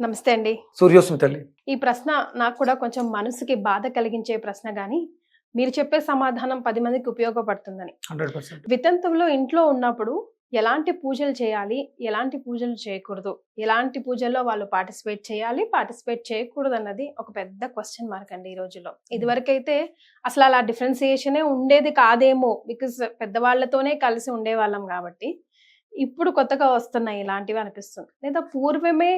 నమస్తే అండి. సూర్యోస్మి తల్లి. ఈ ప్రశ్న నాకు కూడా కొంచెం మనసుకి బాధ కలిగించే ప్రశ్న కానీ మీరు చెప్పే సమాధానం పది మందికి ఉపయోగపడుతుందని. వితంతువులో ఇంట్లో ఉన్నప్పుడు ఎలాంటి పూజలు చేయాలి ఎలాంటి పూజలు చేయకూడదు ఎలాంటి పూజల్లో వాళ్ళు పార్టిసిపేట్ చేయాలి పార్టిసిపేట్ చేయకూడదు అన్నది ఒక పెద్ద క్వశ్చన్ మార్క్ అండి ఈ రోజుల్లో. ఇదివరకైతే అసలు అలా డిఫరెన్సియేషనే ఉండేది కాదేమో బికాస్ పెద్దవాళ్ళతోనే కలిసి ఉండేవాళ్ళం కాబట్టి ఇప్పుడు కొత్తగా వస్తున్నాయి ఇలాంటివి అనిపిస్తుంది. లేదా పూర్వమే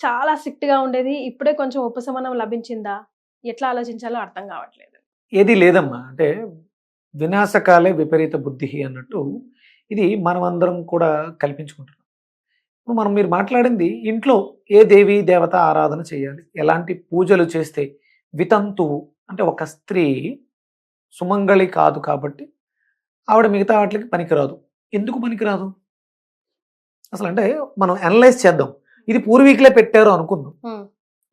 చాలా స్ట్రిక్ట్గా ఉండేది. ఇప్పుడే కొంచెం ఉపశమనం లభించిందా? ఎట్లా ఆలోచించాలో అర్థం కావట్లేదు. ఏది లేదమ్మా. అంటే వినాశకాలే విపరీత బుద్ధి అన్నట్టు ఇది మనం అందరం కూడా కల్పించుకుంటున్నాం. ఇప్పుడు మనం మీరు మాట్లాడింది ఇంట్లో ఏ దేవి దేవత ఆరాధన చేయాలి? ఎలాంటి పూజలు చేస్తే వితంతువు అంటే ఒక స్త్రీ సుమంగళి కాదు కాబట్టి ఆవిడ మిగతా వాటికి పనికిరాదు. ఎందుకు పనికిరాదు? అసలు అంటే మనం అనలైజ్ చేద్దాం. ఇది పూర్వీకులే పెట్టారు అనుకుందాం.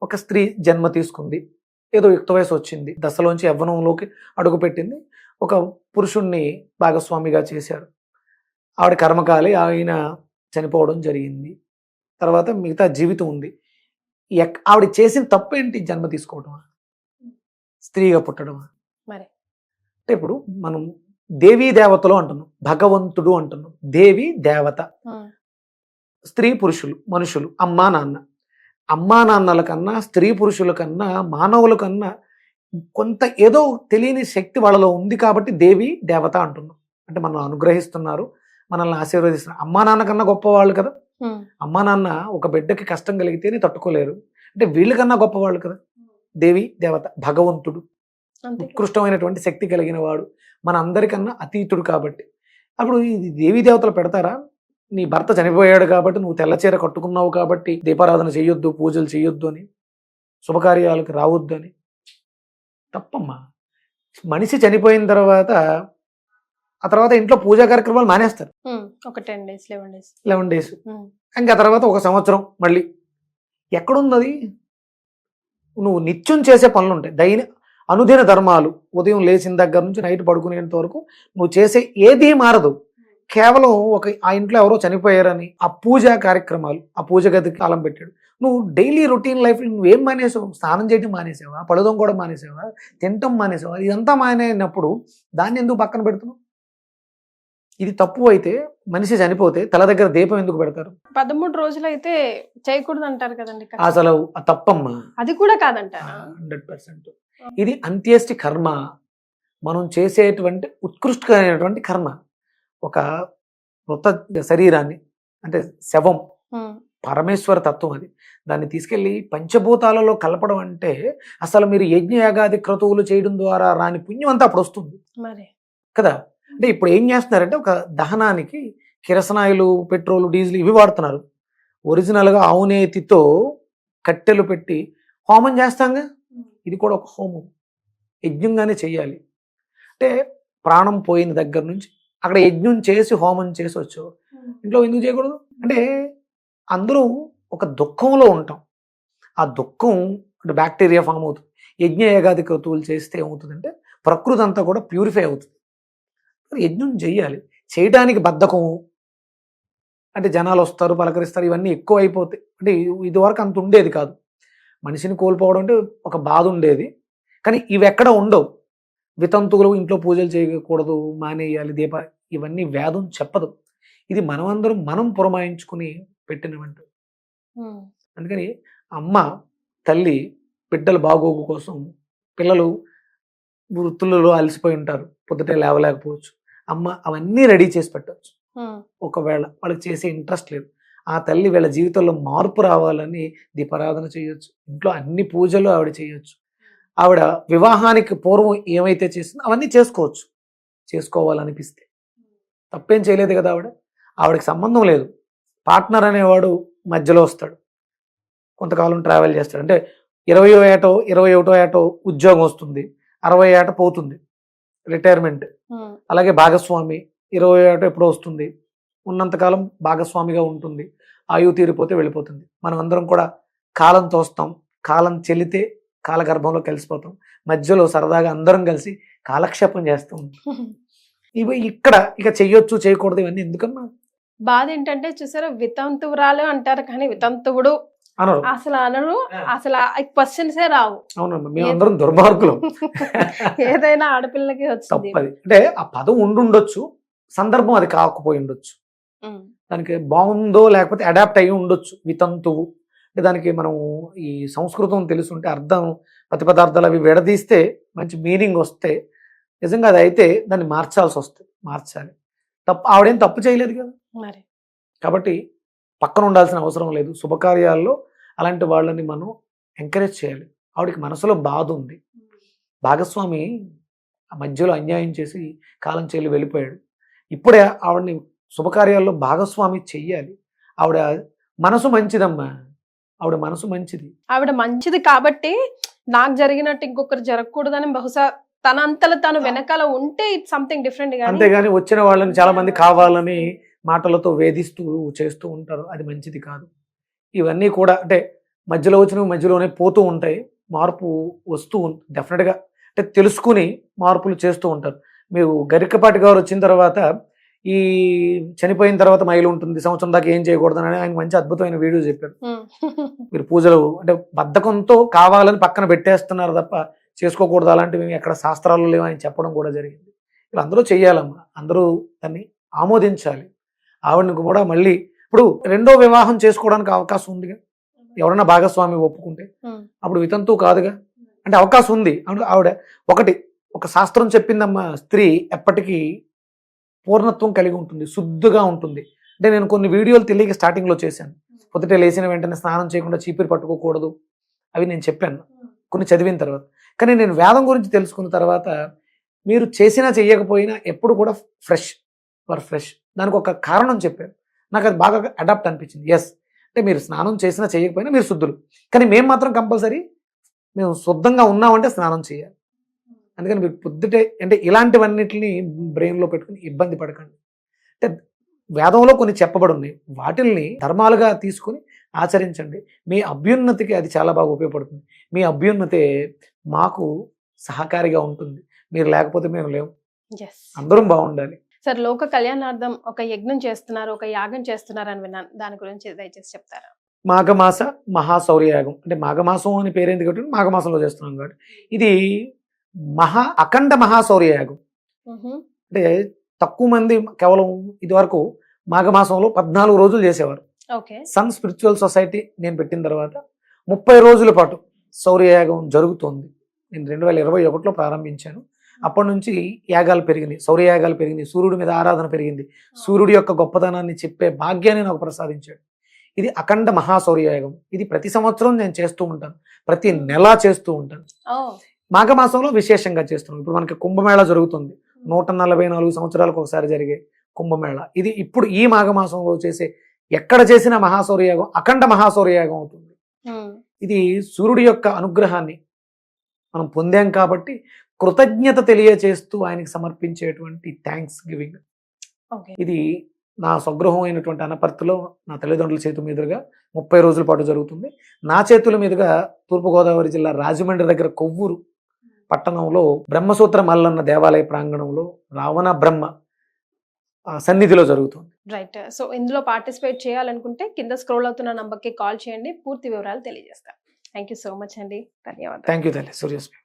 ఒక స్త్రీ జన్మ తీసుకుంది. ఏదో యుక్త వయసు వచ్చింది. దశలోంచి యవ్వనంలోకి అడుగు పెట్టింది. ఒక పురుషుణ్ణి భాగస్వామిగా చేశారు ఆవిడ కర్మకాలి ఆయన చనిపోవడం జరిగింది. తర్వాత మిగతా జీవితం ఉంది. ఎక్- ఆవిడ చేసిన తప్పు ఏంటి జన్మ తీసుకోవడం స్త్రీగా పుట్టడం మరి. అంటే ఇప్పుడు మనం దేవీ దేవతలు అంటున్నాం. భగవంతుడు అంటున్నాం. దేవి దేవత. స్త్రీ పురుషులు మనుషులు అమ్మా నాన్న. అమ్మా నాన్నల కన్నా స్త్రీ పురుషుల కన్నా మానవుల కన్నా కొంత ఏదో తెలియని శక్తి వాళ్ళలో ఉంది కాబట్టి దేవి దేవత అంటున్నాం. అంటే మనం అనుగ్రహిస్తున్నారు మనల్ని ఆశీర్వదిస్తున్నారు. అమ్మా నాన్న కన్నా గొప్పవాళ్ళు కదా. అమ్మా నాన్న ఒక బిడ్డకి కష్టం కలిగితేనే తట్టుకోలేరు. అంటే వీళ్ళకన్నా గొప్పవాళ్ళు కదా. దేవి దేవత భగవంతుడు. ఉత్కృష్టమైనటువంటి శక్తి కలిగిన వాడు. మన అందరికన్నా అతీతుడు కాబట్టి. అప్పుడు ఇది దేవీ దేవతలు పెడతారా? నీ భర్త చనిపోయాడు కాబట్టి నువ్వు తెల్లచీర కట్టుకున్నావు కాబట్టి దీపారాధన చేయొద్దు పూజలు చేయొద్దు అని శుభకార్యాలకు రావద్దు అని. తప్పమ్మా. మనిషి చనిపోయిన తర్వాత ఆ తర్వాత ఇంట్లో పూజా కార్యక్రమాలు మానేస్తారు. ఒక ten days eleven days. Eleven days. ఇంకా తర్వాత ఒక సంవత్సరం మళ్ళీ. ఎక్కడున్నది? నువ్వు నిత్యం చేసే పనులు ఉంటాయి. దైన అనుదిన ధర్మాలు. ఉదయం లేచిన దగ్గర నుంచి నైట్ పడుకునేంత వరకు నువ్వు చేసే ఏదీ మారదు. కేవలం ఒక ఆ ఇంట్లో ఎవరో చనిపోయారని ఆ పూజా కార్యక్రమాలు ఆ పూజ గదికి కాలం పెట్టాడు. నువ్వు డైలీ రొటీన్ లైఫ్ నువ్వేం మానేసావు? స్నానం చేయడం మానేసావా? పడదం కూడా మానేసావా? తినటం మానేసావా? ఇదంతా మానేనప్పుడు దాన్ని ఎందుకు పక్కన పెడుతున్నావు? ఇది తప్పు అయితే మనిషి చనిపోతే తల దగ్గర దీపం ఎందుకు పెడతారు? పదమూడు రోజులు అయితే చేయకూడదు అంటారు కదండి అసలు తప్పమ్మా. అది కూడా కాదంటారా? Hundred percent. ఇది అంత్యేష్టి కర్మ. మనం చేసేటువంటి ఉత్కృష్టమైనటువంటి కర్మ. ఒక మృత శరీరాన్ని అంటే శవం పరమేశ్వర తత్వం అది. దాన్ని తీసుకెళ్ళి పంచభూతాలలో కలపడం అంటే అసలు మీరు యజ్ఞయాగాది క్రతువులు చేయడం ద్వారా రాని పుణ్యం అంతా అప్పుడు వస్తుంది. కదా? అంటే ఇప్పుడు ఏం చేస్తున్నారంటే ఒక దహనానికి కిరసనాయిలు పెట్రోల్ డీజిల్ ఇవి వాడుతున్నారు. ఒరిజినల్గా ఆవునేతితో కట్టెలు పెట్టి హోమం చేస్తాంగా? ఇది కూడా ఒక హోమం. యజ్ఞంగానే చెయ్యాలి అంటే ప్రాణం పోయిన దగ్గర నుంచి అక్కడ యజ్ఞం చేసి హోమం చేసి వచ్చు ఇంట్లో ఎందుకు చేయకూడదు? అంటే అందరూ ఒక దుఃఖంలో ఉంటాం. ఆ దుఃఖం అంటే బ్యాక్టీరియా ఫామ్ అవుతుంది. యజ్ఞ ఏగాది క్రతువులు చేస్తే ఏమవుతుందంటే ప్రకృతి అంతా కూడా ప్యూరిఫై అవుతుంది. యజ్ఞం చెయ్యాలి చేయడానికి బద్ధకం. అంటే జనాలు వస్తారు పలకరిస్తారు ఇవన్నీ ఎక్కువ అయిపోతాయి. అంటే ఇది వరకు అంత ఉండేది కాదు. మనిషిని కోల్పోవడం అంటే ఒక బాధ ఉండేది. కానీ ఇవి ఎక్కడ ఉండవు. వితంతువులు ఇంట్లో పూజలు చేయకూడదు మానేయాలి దీప ఇవన్నీ వేదం చెప్పదు. ఇది మనమందరం మనం పురమాయించుకుని పెట్టినవంటి అందుకని అమ్మ తల్లి బిడ్డల బాగోగు కోసం పిల్లలు వృత్తులలో అలసిపోయి ఉంటారు. పొద్దుటే లేవలేకపోవచ్చు. అమ్మ అవన్నీ రెడీ చేసి పెట్టవచ్చు ఒకవేళ వాళ్ళకి చేసే ఇంట్రెస్ట్ లేదు. ఆ తల్లి వీళ్ళ జీవితంలో మార్పు రావాలని దీపారాధన చేయొచ్చు. ఇంట్లో అన్ని పూజలు ఆవిడ చేయొచ్చు. ఆవిడ వివాహానికి పూర్వం ఏమైతే చేసిందో అవన్నీ చేసుకోవచ్చు. చేసుకోవాలనిపిస్తే. తప్పేం చేయలేదు కదా ఆవిడ. ఆవిడకి సంబంధం లేదు. పార్ట్నర్ అనేవాడు మధ్యలో వస్తాడు. కొంతకాలం ట్రావెల్ చేస్తాడు. అంటే ఇరవయో ఏటో ఇరవై ఒకటో ఏటో ఉద్యోగం వస్తుంది. అరవై ఏట పోతుంది. రిటైర్మెంట్. అలాగే భాగస్వామి ఇరవై ఏట ఎప్పుడో వస్తుంది. ఉన్నంతకాలం భాగస్వామిగా ఉంటుంది. ఆయువు తీరిపోతే వెళ్ళిపోతుంది. మనం అందరం కూడా కాలం తోస్తాం కాలం చెల్లితే కాలగర్భంలో కలిసిపోతాం. మధ్యలో సరదాగా అందరం కలిసి కాలక్షేపం చేస్తూ ఉంటాం. ఇవి ఇక్కడ ఇక చెయ్యొచ్చు చేయకూడదు ఇవన్నీ ఎందుకమ్మా? బాధ ఏంటంటే చూసారా వితంతువురాలు అంటారు కానీ వితంతువుడు అనరు. అసలు అనరు అసలు క్వశ్చన్సే రావు. అవునమ్మా మేము అందరం దుర్మార్గులం. ఏదైనా ఆడపిల్లకి వచ్చింది. తప్పది. అంటే ఆ పదం ఉండుండొచ్చు సందర్భం అది కాకపోయి ఉండొచ్చు. దానికి బాగుందో లేకపోతే అడాప్ట్ అయ్యి ఉండొచ్చు వితంతువు. దానికి మనం ఈ సంస్కృతం తెలుసుంటే అర్థం ప్రతి పదార్థాలు అవి విడదీస్తే మంచి మీనింగ్ వస్తే నిజంగా అది అయితే దాన్ని మార్చాల్సి వస్తుంది మార్చాలి. తప్పు ఆవిడేం తప్పు చేయలేదు కదా? మరి. కాబట్టి పక్కన ఉండాల్సిన అవసరం లేదు. శుభకార్యాల్లో అలాంటి వాళ్ళని మనం ఎంకరేజ్ చేయాలి. ఆవిడకి మనసులో బాధ ఉంది. భాగస్వామి ఆ మధ్యలో అన్యాయం చేసి కాలం చెల్లి వెళ్ళిపోయాడు. ఇప్పుడే ఆవిడని శుభకార్యాల్లో భాగస్వామి చెయ్యాలి. ఆవిడ మనసు మంచిదమ్మా. ఆవిడ మనసు మంచిది. ఆవిడ మంచిది కాబట్టి నాకు జరిగినట్టు ఇంకొకరు జరగకూడదని బహుశా తన అంతలో తను వెనకాల ఉంటే ఇట్స్ సంథింగ్ డిఫరెంట్ అంతేగాని వచ్చిన వాళ్ళని చాలా మంది కావాలని మాటలతో వేధిస్తూ చేస్తూ ఉంటారు. అది మంచిది కాదు. ఇవన్నీ కూడా అంటే మధ్యలో వచ్చినవి మధ్యలోనే పోతూ ఉంటాయి. మార్పు వస్తూ డెఫినెట్గా అంటే తెలుసుకుని మార్పులు చేస్తూ ఉంటారు. మీరు గరికపాటి గారు వచ్చిన తర్వాత ఈ చనిపోయిన తర్వాత మైలు ఉంటుంది సంవత్సరం దాకా ఏం చేయకూడదని ఆయన మంచి అద్భుతమైన వీడియో చెప్పారు ఉమ్. మీరు పూజలు అంటే బద్ధకంతో కావాలని పక్కన పెట్టేస్తున్నారు తప్ప చేసుకోకూడదు అలాంటివి ఎక్కడ శాస్త్రాలు లేవు అని చెప్పడం కూడా జరిగింది. ఇలా అందరూ చెయ్యాలమ్మా. అందరూ దాన్ని ఆమోదించాలి. ఆవిడని కూడా మళ్ళీ ఇప్పుడు రెండో వివాహం చేసుకోవడానికి అవకాశం ఉందిగా. ఎవరైనా భాగస్వామి ఒప్పుకుంటే. అప్పుడు వితంతు కాదుగా. అంటే అవకాశం ఉంది. ఆవిడ ఒకటి ఒక శాస్త్రం చెప్పిందమ్మా స్త్రీ ఎప్పటికీ పూర్ణత్వం కలిగి ఉంటుంది శుద్ధగా ఉంటుంది. అంటే నేను కొన్ని వీడియోలు తెలియక స్టార్టింగ్లో చేశాను. పొద్దుటే లేచిన వెంటనే స్నానం చేయకుండా చీపిరి పట్టుకోకూడదు. అవి నేను చెప్పాను కొన్ని చదివిన తర్వాత. కానీ నేను వేదం గురించి తెలుసుకున్న తర్వాత మీరు చేసినా చేయకపోయినా ఎప్పుడు కూడా ఫ్రెష్ ఫర్ ఫ్రెష్ దానికి ఒక కారణం చెప్పారు. నాకు అది బాగా అడాప్ట్ అనిపించింది. ఎస్ అంటే మీరు స్నానం చేసినా చేయకపోయినా మీరు శుద్ధులు. కానీ మేము మాత్రం కంపల్సరీ మేము శుద్ధంగా ఉన్నామంటే స్నానం చేయాలి. అందుకని మీరు పొద్దుటే అంటే ఇలాంటివన్నిటిని బ్రెయిన్లో పెట్టుకుని ఇబ్బంది పడకండి. అంటే వేదంలో కొన్ని చెప్పబడి ఉన్నాయి. వాటిల్ని ధర్మాలుగా తీసుకుని ఆచరించండి. మీ అభ్యున్నతికి అది చాలా బాగా ఉపయోగపడుతుంది. మీ అభ్యున్నతే మాకు సహకారిగా ఉంటుంది. మీరు లేకపోతే మేము లేము. Yes. అందరం బాగుండాలి. సార్ లోక కళ్యాణార్థం ఒక యజ్ఞం చేస్తున్నారు ఒక యాగం చేస్తున్నారు అని విన్నాను. దాని గురించి దయచేసి చెప్తారా? మాఘమాస మహాశౌర్యయాగం. అంటే మాఘమాసం అని పేరు ఎందుకు పెట్టారు? మాఘమాసంలో చేస్తున్నాం కాబట్టి. ఇది మహా అఖండ మహాశౌర్యయాగం. అంటే తక్కువ మంది కేవలం ఇదివరకు మాఘమాసంలో పద్నాలుగు రోజులు చేసేవారు. సన్ స్పిరిచువల్ సొసైటీ నేను పెట్టిన తర్వాత ముప్పై రోజుల పాటు శౌర్యయాగం జరుగుతోంది. నేను రెండు వేల ఇరవై ఒకటిలో ప్రారంభించాను. అప్పటి నుంచి యాగాలు పెరిగినాయి శౌర్యయాగాలు పెరిగినాయి సూర్యుడి మీద ఆరాధన పెరిగింది. సూర్యుడి యొక్క గొప్పతనాన్ని చెప్పే భాగ్యాన్ని నాకు ప్రసాదించాడు. ఇది అఖండ మహాశౌర్యయాగం. ఇది ప్రతి సంవత్సరం నేను చేస్తూ ఉంటాను. ప్రతి నెలా చేస్తూ ఉంటాను. మాఘమాసంలో విశేషంగా చేస్తున్నాం. ఇప్పుడు మనకి కుంభమేళా జరుగుతుంది. నూట నలభై నాలుగు సంవత్సరాలకు ఒకసారి జరిగే కుంభమేళ. ఇది ఇప్పుడు ఈ మాఘమాసంలో చేసే ఎక్కడ చేసిన మహాశౌర్యయాగం అఖండ మహాశౌర్యయాగం అవుతుంది. ఇది సూర్యుడి యొక్క అనుగ్రహాన్ని మనం పొందాం కాబట్టి కృతజ్ఞత తెలియచేస్తూ ఆయనకి సమర్పించేటువంటి థ్యాంక్స్ గివింగ్ ఇది నా స్వగృహం అయినటువంటి అనపర్తిలో నా తల్లిదండ్రుల చేతుల మీదుగా ముప్పై రోజుల పాటు జరుగుతుంది. నా చేతుల మీదుగా తూర్పుగోదావరి జిల్లా రాజమండ్రి దగ్గర కొవ్వూరు పట్టణంలో బ్రహ్మసూత్ర మల్లన్న దేవాలయ ప్రాంగణంలో రావణ బ్రహ్మ సన్నిధిలో జరుగుతుంది. రైట్ సో ఇందులో పార్టిసిపేట్ చేయాలనుకుంటే కింద స్క్రోల్ అవుతున్న నంబర్కి కాల్ చేయండి. పూర్తి వివరాలు తెలియజేస్తాను థ్యాంక్ యూ సో మచ్ అండి. ధన్యవాదాలు. థ్యాంక్ యూ తల్లి సూర్యస్మి